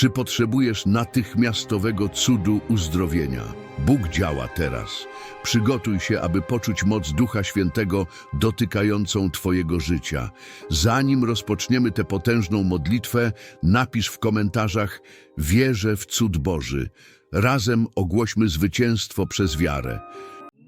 Czy potrzebujesz natychmiastowego cudu uzdrowienia? Bóg działa teraz. Przygotuj się, aby poczuć moc Ducha Świętego dotykającą Twojego życia. Zanim rozpoczniemy tę potężną modlitwę, napisz w komentarzach Wierzę w cud Boży. Razem ogłośmy zwycięstwo przez wiarę.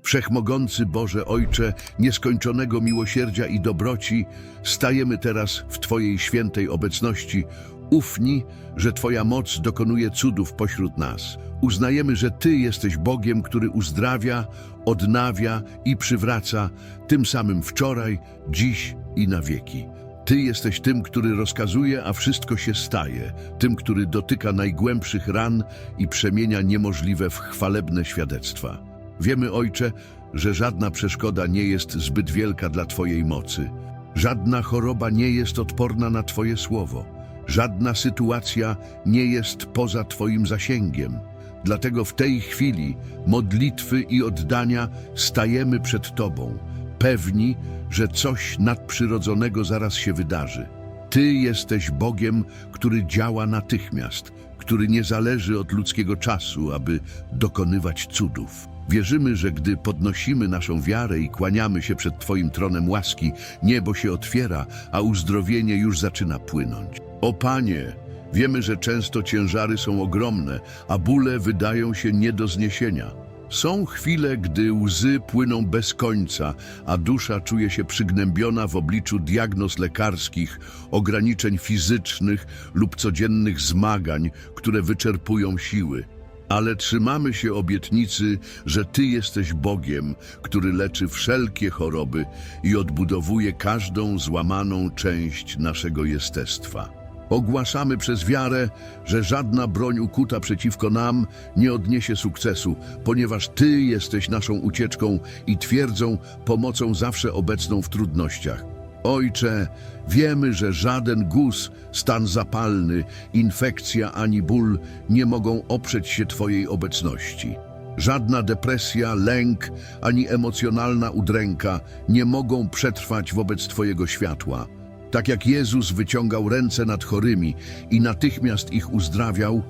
Wszechmogący Boże Ojcze, nieskończonego miłosierdzia i dobroci, stajemy teraz w Twojej świętej obecności. Ufni, że Twoja moc dokonuje cudów pośród nas. Uznajemy, że Ty jesteś Bogiem, który uzdrawia, odnawia i przywraca, tym samym wczoraj, dziś i na wieki. Ty jesteś tym, który rozkazuje, a wszystko się staje, tym, który dotyka najgłębszych ran i przemienia niemożliwe w chwalebne świadectwa. Wiemy, Ojcze, że żadna przeszkoda nie jest zbyt wielka dla Twojej mocy. Żadna choroba nie jest odporna na Twoje słowo. Żadna sytuacja nie jest poza Twoim zasięgiem. Dlatego w tej chwili modlitwy i oddania stajemy przed Tobą, pewni, że coś nadprzyrodzonego zaraz się wydarzy. Ty jesteś Bogiem, który działa natychmiast, który nie zależy od ludzkiego czasu, aby dokonywać cudów. Wierzymy, że gdy podnosimy naszą wiarę i kłaniamy się przed Twoim tronem łaski, niebo się otwiera, a uzdrowienie już zaczyna płynąć. O Panie, wiemy, że często ciężary są ogromne, a bóle wydają się nie do zniesienia. Są chwile, gdy łzy płyną bez końca, a dusza czuje się przygnębiona w obliczu diagnoz lekarskich, ograniczeń fizycznych lub codziennych zmagań, które wyczerpują siły. Ale trzymamy się obietnicy, że Ty jesteś Bogiem, który leczy wszelkie choroby i odbudowuje każdą złamaną część naszego jestestwa. Ogłaszamy przez wiarę, że żadna broń ukuta przeciwko nam nie odniesie sukcesu, ponieważ Ty jesteś naszą ucieczką i twierdzą pomocą zawsze obecną w trudnościach. Ojcze, wiemy, że żaden guz, stan zapalny, infekcja ani ból nie mogą oprzeć się Twojej obecności. Żadna depresja, lęk ani emocjonalna udręka nie mogą przetrwać wobec Twojego światła. Tak jak Jezus wyciągał ręce nad chorymi i natychmiast ich uzdrawiał,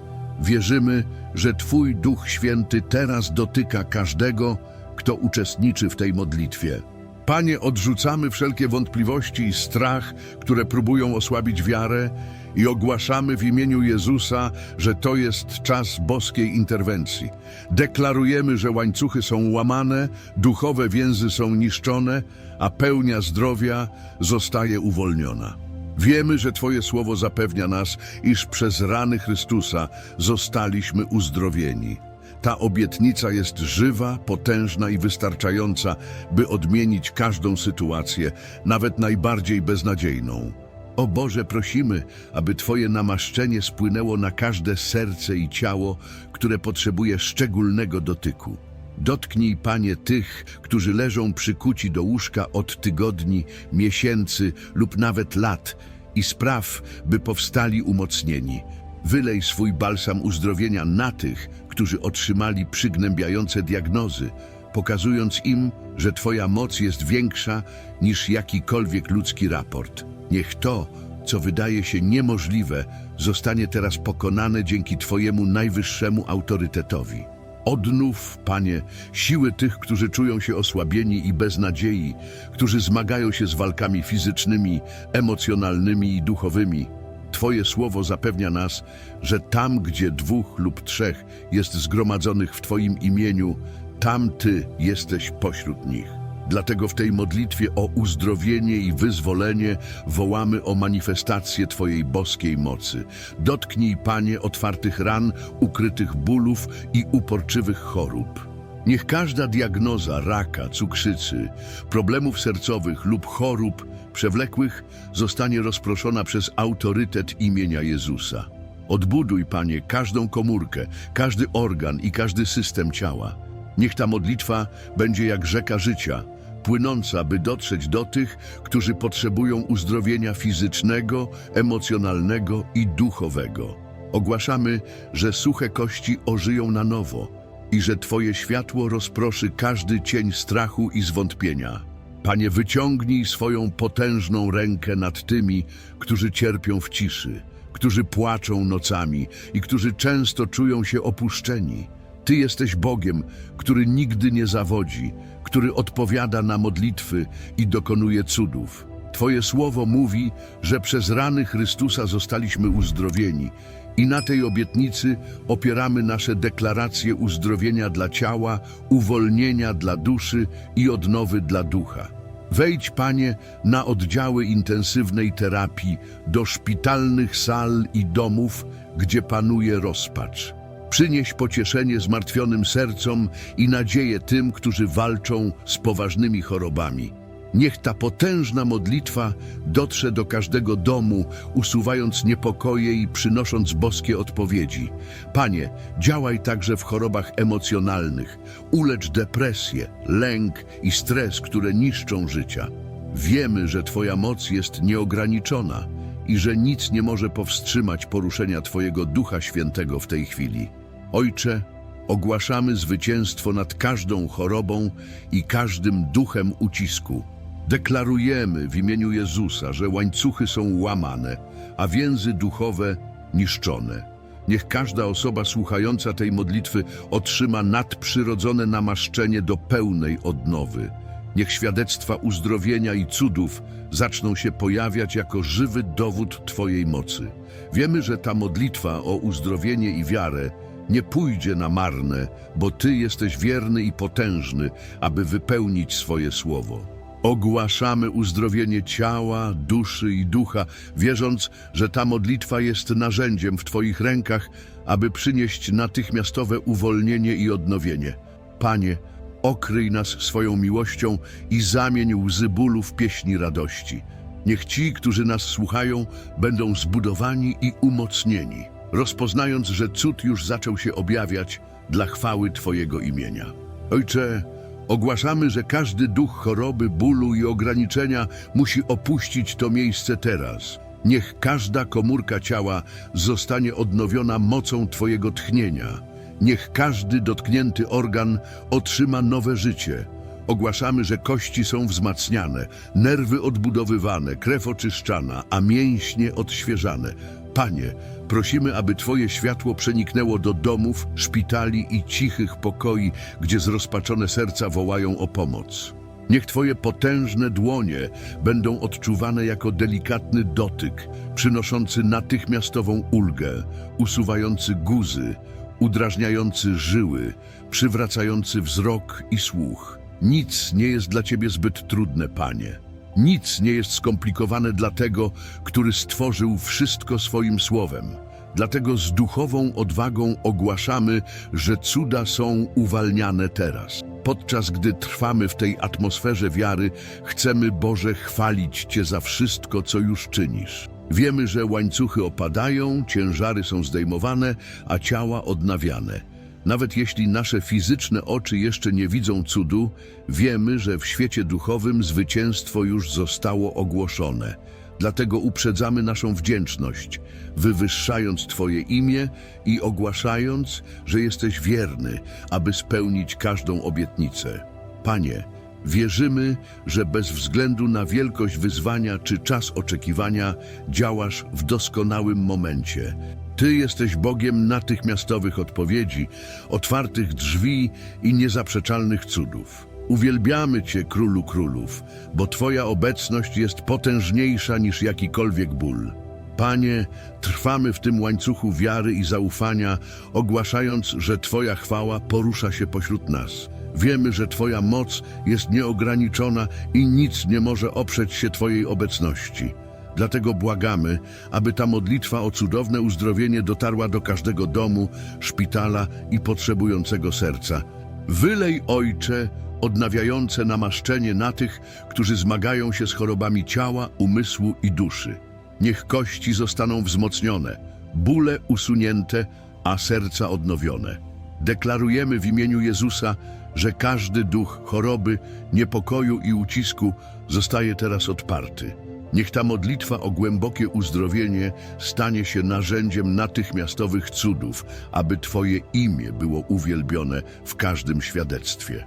wierzymy, że Twój Duch Święty teraz dotyka każdego, kto uczestniczy w tej modlitwie. Panie, odrzucamy wszelkie wątpliwości i strach, które próbują osłabić wiarę i ogłaszamy w imieniu Jezusa, że to jest czas boskiej interwencji. Deklarujemy, że łańcuchy są łamane, duchowe więzy są niszczone, a pełnia zdrowia zostaje uwolniona. Wiemy, że Twoje słowo zapewnia nas, iż przez rany Chrystusa zostaliśmy uzdrowieni. Ta obietnica jest żywa, potężna i wystarczająca, by odmienić każdą sytuację, nawet najbardziej beznadziejną. O Boże, prosimy, aby Twoje namaszczenie spłynęło na każde serce i ciało, które potrzebuje szczególnego dotyku. Dotknij, Panie, tych, którzy leżą przykuci do łóżka od tygodni, miesięcy lub nawet lat i spraw, by powstali umocnieni. Wylej swój balsam uzdrowienia na tych, którzy otrzymali przygnębiające diagnozy, pokazując im, że Twoja moc jest większa niż jakikolwiek ludzki raport. Niech to, co wydaje się niemożliwe, zostanie teraz pokonane dzięki Twojemu najwyższemu autorytetowi. Odnów, Panie, siły tych, którzy czują się osłabieni i bez nadziei, którzy zmagają się z walkami fizycznymi, emocjonalnymi i duchowymi. Twoje słowo zapewnia nas, że tam, gdzie dwóch lub trzech jest zgromadzonych w Twoim imieniu, tam Ty jesteś pośród nich. Dlatego w tej modlitwie o uzdrowienie i wyzwolenie wołamy o manifestację Twojej boskiej mocy. Dotknij, Panie, otwartych ran, ukrytych bólów i uporczywych chorób. Niech każda diagnoza raka, cukrzycy, problemów sercowych lub chorób przewlekłych zostanie rozproszona przez autorytet imienia Jezusa. Odbuduj, Panie, każdą komórkę, każdy organ i każdy system ciała. Niech ta modlitwa będzie jak rzeka życia, płynąca, by dotrzeć do tych, którzy potrzebują uzdrowienia fizycznego, emocjonalnego i duchowego. Ogłaszamy, że suche kości ożyją na nowo i że Twoje światło rozproszy każdy cień strachu i zwątpienia. Panie, wyciągnij swoją potężną rękę nad tymi, którzy cierpią w ciszy. którzy płaczą nocami i którzy często czują się opuszczeni. Ty jesteś Bogiem, który nigdy nie zawodzi, który odpowiada na modlitwy i dokonuje cudów. Twoje słowo mówi, że przez rany Chrystusa zostaliśmy uzdrowieni i na tej obietnicy opieramy nasze deklaracje uzdrowienia dla ciała, uwolnienia dla duszy i odnowy dla ducha. Wejdź, Panie, na oddziały intensywnej terapii, do szpitalnych sal i domów, gdzie panuje rozpacz. Przynieś pocieszenie zmartwionym sercom i nadzieję tym, którzy walczą z poważnymi chorobami. Niech ta potężna modlitwa dotrze do każdego domu, usuwając niepokoje i przynosząc boskie odpowiedzi. Panie, działaj także w chorobach emocjonalnych. Ulecz depresję, lęk i stres, które niszczą życia. Wiemy, że Twoja moc jest nieograniczona i że nic nie może powstrzymać poruszenia Twojego Ducha Świętego w tej chwili. Ojcze, ogłaszamy zwycięstwo nad każdą chorobą i każdym duchem ucisku. Deklarujemy w imieniu Jezusa, że łańcuchy są łamane, a więzy duchowe niszczone. Niech każda osoba słuchająca tej modlitwy otrzyma nadprzyrodzone namaszczenie do pełnej odnowy. Niech świadectwa uzdrowienia i cudów zaczną się pojawiać jako żywy dowód Twojej mocy. Wiemy, że ta modlitwa o uzdrowienie i wiarę nie pójdzie na marne, bo Ty jesteś wierny i potężny, aby wypełnić swoje słowo. Ogłaszamy uzdrowienie ciała, duszy i ducha, wierząc, że ta modlitwa jest narzędziem w Twoich rękach, aby przynieść natychmiastowe uwolnienie i odnowienie. Panie, okryj nas swoją miłością i zamień łzy bólu w pieśni radości. Niech ci, którzy nas słuchają, będą zbudowani i umocnieni, rozpoznając, że cud już zaczął się objawiać dla chwały Twojego imienia. Ojcze, ogłaszamy, że każdy duch choroby, bólu i ograniczenia musi opuścić to miejsce teraz. Niech każda komórka ciała zostanie odnowiona mocą Twojego tchnienia. Niech każdy dotknięty organ otrzyma nowe życie. Ogłaszamy, że kości są wzmacniane, nerwy odbudowywane, krew oczyszczana, a mięśnie odświeżane. Panie, prosimy, aby Twoje światło przeniknęło do domów, szpitali i cichych pokoi, gdzie zrozpaczone serca wołają o pomoc. Niech Twoje potężne dłonie będą odczuwane jako delikatny dotyk, przynoszący natychmiastową ulgę, usuwający guzy, udrażniający żyły, przywracający wzrok i słuch. Nic nie jest dla Ciebie zbyt trudne, Panie. Nic nie jest skomplikowane dla tego, który stworzył wszystko swoim słowem. Dlatego z duchową odwagą ogłaszamy, że cuda są uwalniane teraz. Podczas gdy trwamy w tej atmosferze wiary, chcemy Boże chwalić Cię za wszystko, co już czynisz. Wiemy, że łańcuchy opadają, ciężary są zdejmowane, a ciała odnawiane. Nawet jeśli nasze fizyczne oczy jeszcze nie widzą cudu, wiemy, że w świecie duchowym zwycięstwo już zostało ogłoszone. Dlatego uprzedzamy naszą wdzięczność, wywyższając Twoje imię i ogłaszając, że jesteś wierny, aby spełnić każdą obietnicę. Panie, wierzymy, że bez względu na wielkość wyzwania czy czas oczekiwania działasz w doskonałym momencie. Ty jesteś Bogiem natychmiastowych odpowiedzi, otwartych drzwi i niezaprzeczalnych cudów. Uwielbiamy Cię, Królu Królów, bo Twoja obecność jest potężniejsza niż jakikolwiek ból. Panie, trwamy w tym łańcuchu wiary i zaufania, ogłaszając, że Twoja chwała porusza się pośród nas. Wiemy, że Twoja moc jest nieograniczona i nic nie może oprzeć się Twojej obecności. Dlatego błagamy, aby ta modlitwa o cudowne uzdrowienie dotarła do każdego domu, szpitala i potrzebującego serca. Wylej, Ojcze, odnawiające namaszczenie na tych, którzy zmagają się z chorobami ciała, umysłu i duszy. Niech kości zostaną wzmocnione, bóle usunięte, a serca odnowione. Deklarujemy w imieniu Jezusa, że każdy duch choroby, niepokoju i ucisku zostaje teraz odparty. Niech ta modlitwa o głębokie uzdrowienie stanie się narzędziem natychmiastowych cudów, aby Twoje imię było uwielbione w każdym świadectwie.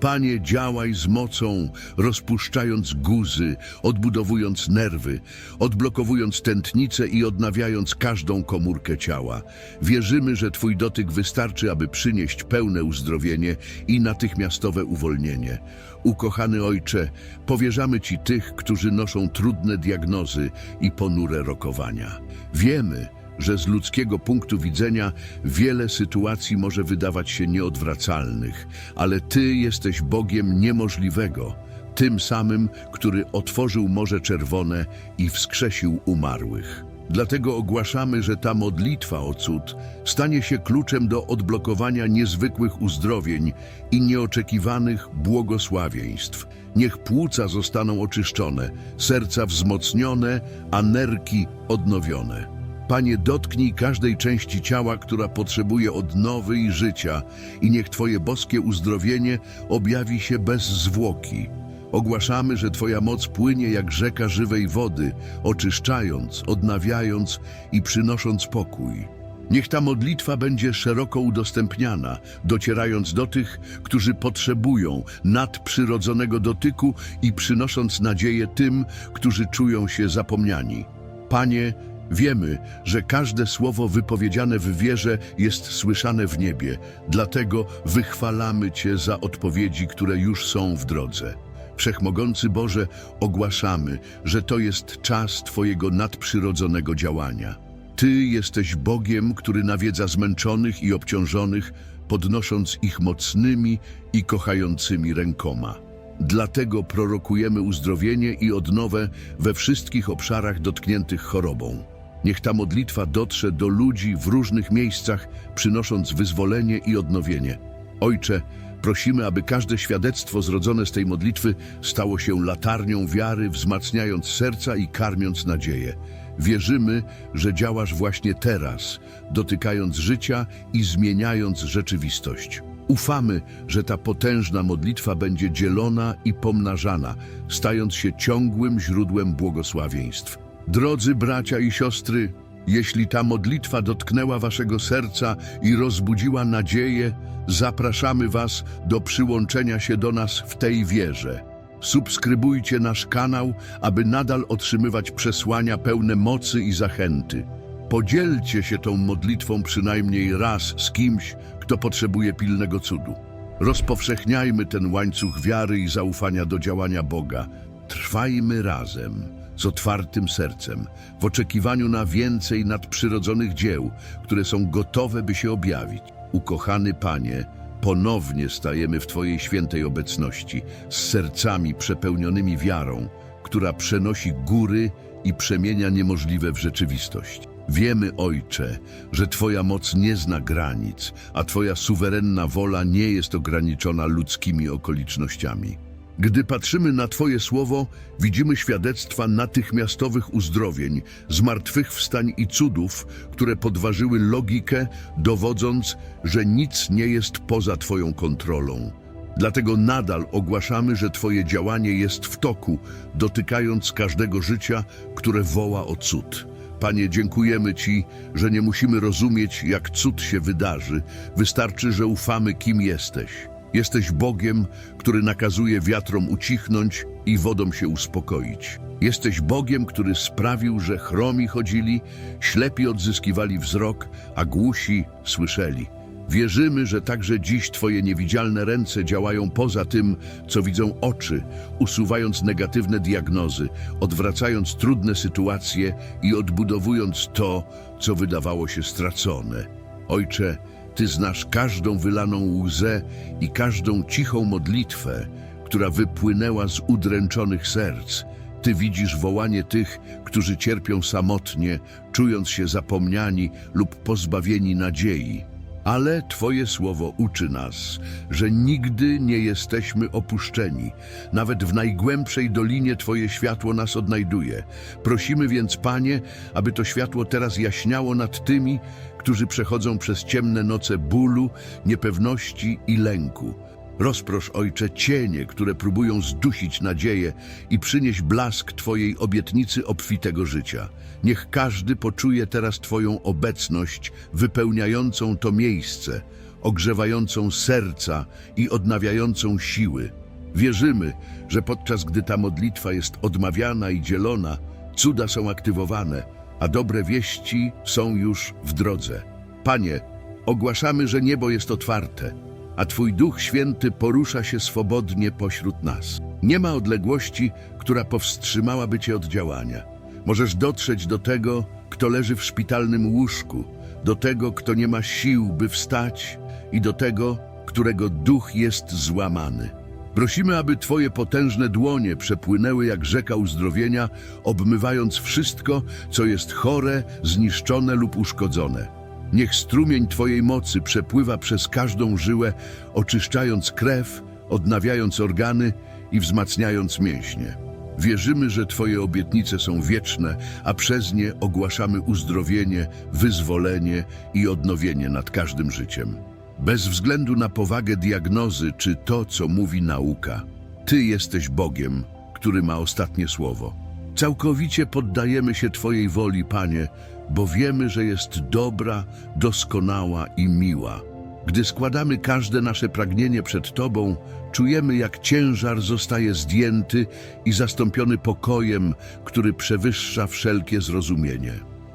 Panie, działaj z mocą, rozpuszczając guzy, odbudowując nerwy, odblokowując tętnice i odnawiając każdą komórkę ciała. Wierzymy, że Twój dotyk wystarczy, aby przynieść pełne uzdrowienie i natychmiastowe uwolnienie. Ukochany Ojcze, powierzamy Ci tych, którzy noszą trudne diagnozy i ponure rokowania. Wiemy, że z ludzkiego punktu widzenia wiele sytuacji może wydawać się nieodwracalnych, ale Ty jesteś Bogiem niemożliwego, tym samym, który otworzył Morze Czerwone i wskrzesił umarłych. Dlatego ogłaszamy, że ta modlitwa o cud stanie się kluczem do odblokowania niezwykłych uzdrowień i nieoczekiwanych błogosławieństw. Niech płuca zostaną oczyszczone, serca wzmocnione, a nerki odnowione. Panie, dotknij każdej części ciała, która potrzebuje odnowy i życia i niech Twoje boskie uzdrowienie objawi się bez zwłoki. Ogłaszamy, że Twoja moc płynie jak rzeka żywej wody, oczyszczając, odnawiając i przynosząc pokój. Niech ta modlitwa będzie szeroko udostępniana, docierając do tych, którzy potrzebują nadprzyrodzonego dotyku i przynosząc nadzieję tym, którzy czują się zapomniani. Panie, wiemy, że każde słowo wypowiedziane w wierze jest słyszane w niebie, dlatego wychwalamy Cię za odpowiedzi, które już są w drodze. Wszechmogący Boże, ogłaszamy, że to jest czas Twojego nadprzyrodzonego działania. Ty jesteś Bogiem, który nawiedza zmęczonych i obciążonych, podnosząc ich mocnymi i kochającymi rękoma. Dlatego prorokujemy uzdrowienie i odnowę we wszystkich obszarach dotkniętych chorobą. Niech ta modlitwa dotrze do ludzi w różnych miejscach, przynosząc wyzwolenie i odnowienie. Ojcze, prosimy, aby każde świadectwo zrodzone z tej modlitwy stało się latarnią wiary, wzmacniając serca i karmiąc nadzieję. Wierzymy, że działasz właśnie teraz, dotykając życia i zmieniając rzeczywistość. Ufamy, że ta potężna modlitwa będzie dzielona i pomnażana, stając się ciągłym źródłem błogosławieństw. Drodzy bracia i siostry, jeśli ta modlitwa dotknęła waszego serca i rozbudziła nadzieję, zapraszamy was do przyłączenia się do nas w tej wierze. Subskrybujcie nasz kanał, aby nadal otrzymywać przesłania pełne mocy i zachęty. Podzielcie się tą modlitwą przynajmniej raz z kimś, kto potrzebuje pilnego cudu. Rozpowszechniajmy ten łańcuch wiary i zaufania do działania Boga. Trwajmy razem, z otwartym sercem, w oczekiwaniu na więcej nadprzyrodzonych dzieł, które są gotowe, by się objawić. Ukochany Panie, ponownie stajemy w Twojej świętej obecności, z sercami przepełnionymi wiarą, która przenosi góry i przemienia niemożliwe w rzeczywistość. Wiemy, Ojcze, że Twoja moc nie zna granic, a Twoja suwerenna wola nie jest ograniczona ludzkimi okolicznościami. Gdy patrzymy na Twoje słowo, widzimy świadectwa natychmiastowych uzdrowień, zmartwychwstań i cudów, które podważyły logikę, dowodząc, że nic nie jest poza Twoją kontrolą. Dlatego nadal ogłaszamy, że Twoje działanie jest w toku, dotykając każdego życia, które woła o cud. Panie, dziękujemy Ci, że nie musimy rozumieć, jak cud się wydarzy. Wystarczy, że ufamy, kim jesteś. Jesteś Bogiem, który nakazuje wiatrom ucichnąć i wodom się uspokoić. Jesteś Bogiem, który sprawił, że chromi chodzili, ślepi odzyskiwali wzrok, a głusi słyszeli. Wierzymy, że także dziś Twoje niewidzialne ręce działają poza tym, co widzą oczy, usuwając negatywne diagnozy, odwracając trudne sytuacje i odbudowując to, co wydawało się stracone. Ojcze, Ty znasz każdą wylaną łzę i każdą cichą modlitwę, która wypłynęła z udręczonych serc. Ty widzisz wołanie tych, którzy cierpią samotnie, czując się zapomniani lub pozbawieni nadziei. Ale Twoje słowo uczy nas, że nigdy nie jesteśmy opuszczeni. Nawet w najgłębszej dolinie Twoje światło nas odnajduje. Prosimy więc, Panie, aby to światło teraz jaśniało nad tymi, którzy przechodzą przez ciemne noce bólu, niepewności i lęku. Rozprosz, Ojcze, cienie, które próbują zdusić nadzieję i przynieś blask Twojej obietnicy obfitego życia. Niech każdy poczuje teraz Twoją obecność wypełniającą to miejsce. ogrzewającą serca i odnawiającą siły. Wierzymy, że podczas gdy ta modlitwa jest odmawiana i dzielona, cuda są aktywowane, a dobre wieści są już w drodze. Panie, ogłaszamy, że niebo jest otwarte, a Twój Duch Święty porusza się swobodnie pośród nas. Nie ma odległości, która powstrzymałaby Cię od działania. Możesz dotrzeć do tego, kto leży w szpitalnym łóżku, do tego, kto nie ma sił, by wstać i do tego, którego duch jest złamany. Prosimy, aby Twoje potężne dłonie przepłynęły jak rzeka uzdrowienia, obmywając wszystko, co jest chore, zniszczone lub uszkodzone. Niech strumień Twojej mocy przepływa przez każdą żyłę, oczyszczając krew, odnawiając organy i wzmacniając mięśnie. Wierzymy, że Twoje obietnice są wieczne, a przez nie ogłaszamy uzdrowienie, wyzwolenie i odnowienie nad każdym życiem. Bez względu na powagę diagnozy czy to, co mówi nauka, Ty jesteś Bogiem, który ma ostatnie słowo. Całkowicie poddajemy się Twojej woli, Panie, bo wiemy, że jest dobra, doskonała i miła. Gdy składamy każde nasze pragnienie przed Tobą, czujemy, jak ciężar zostaje zdjęty i zastąpiony pokojem, który przewyższa wszelkie zrozumienie.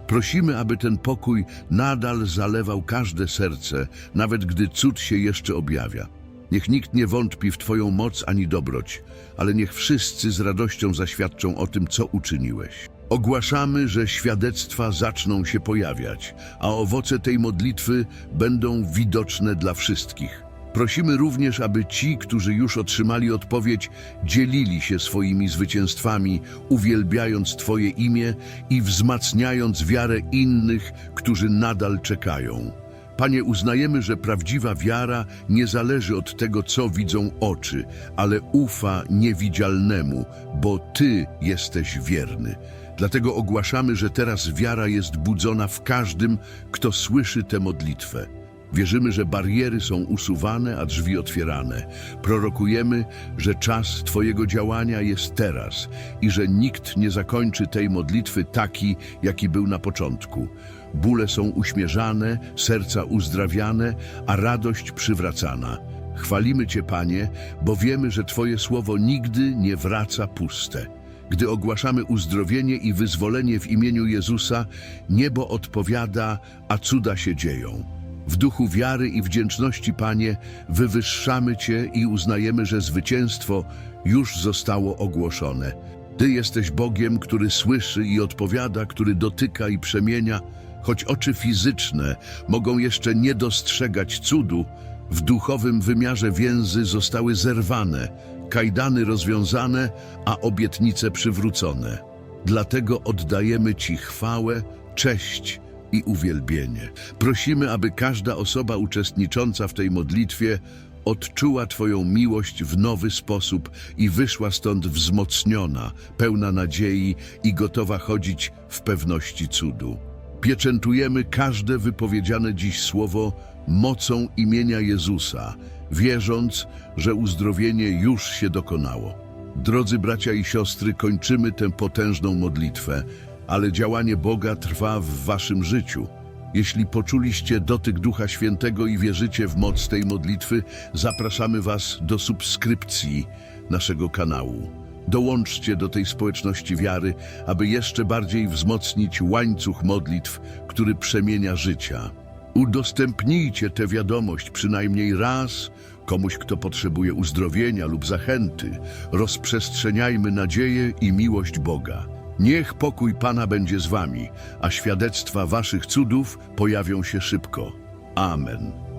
Prosimy, aby ten pokój nadal zalewał każde serce, nawet gdy cud się jeszcze objawia. Niech nikt nie wątpi w Twoją moc ani dobroć, ale niech wszyscy z radością zaświadczą o tym, co uczyniłeś. Ogłaszamy, że świadectwa zaczną się pojawiać, a owoce tej modlitwy będą widoczne dla wszystkich. Prosimy również, aby ci, którzy już otrzymali odpowiedź, dzielili się swoimi zwycięstwami, uwielbiając Twoje imię i wzmacniając wiarę innych, którzy nadal czekają. Panie, uznajemy, że prawdziwa wiara nie zależy od tego, co widzą oczy, ale ufa niewidzialnemu, bo Ty jesteś wierny. Dlatego ogłaszamy, że teraz wiara jest budzona w każdym, kto słyszy tę modlitwę. Wierzymy, że bariery są usuwane, a drzwi otwierane. Prorokujemy, że czas Twojego działania jest teraz i że nikt nie zakończy tej modlitwy taki, jaki był na początku. Bóle są uśmierzane, serca uzdrawiane, a radość przywracana. Chwalimy Cię, Panie, bo wiemy, że Twoje słowo nigdy nie wraca puste. Gdy ogłaszamy uzdrowienie i wyzwolenie w imieniu Jezusa, niebo odpowiada, a cuda się dzieją. W duchu wiary i wdzięczności, Panie, wywyższamy Cię i uznajemy, że zwycięstwo już zostało ogłoszone. Ty jesteś Bogiem, który słyszy i odpowiada, który dotyka i przemienia, choć oczy fizyczne mogą jeszcze nie dostrzegać cudu, w duchowym wymiarze więzy zostały zerwane, kajdany rozwiązane, a obietnice przywrócone. Dlatego oddajemy Ci chwałę, cześć i uwielbienie. Prosimy, aby każda osoba uczestnicząca w tej modlitwie odczuła Twoją miłość w nowy sposób i wyszła stąd wzmocniona, pełna nadziei i gotowa chodzić w pewności cudu. Pieczętujemy każde wypowiedziane dziś słowo mocą imienia Jezusa, wierząc, że uzdrowienie już się dokonało. Drodzy bracia i siostry, kończymy tę potężną modlitwę, ale działanie Boga trwa w waszym życiu. Jeśli poczuliście dotyk Ducha Świętego i wierzycie w moc tej modlitwy, zapraszamy was do subskrypcji naszego kanału. Dołączcie do tej społeczności wiary, aby jeszcze bardziej wzmocnić łańcuch modlitw, który przemienia życia. Udostępnijcie tę wiadomość przynajmniej raz komuś, kto potrzebuje uzdrowienia lub zachęty. Rozprzestrzeniajmy nadzieję i miłość Boga. Niech pokój Pana będzie z wami, a świadectwa waszych cudów pojawią się szybko. Amen.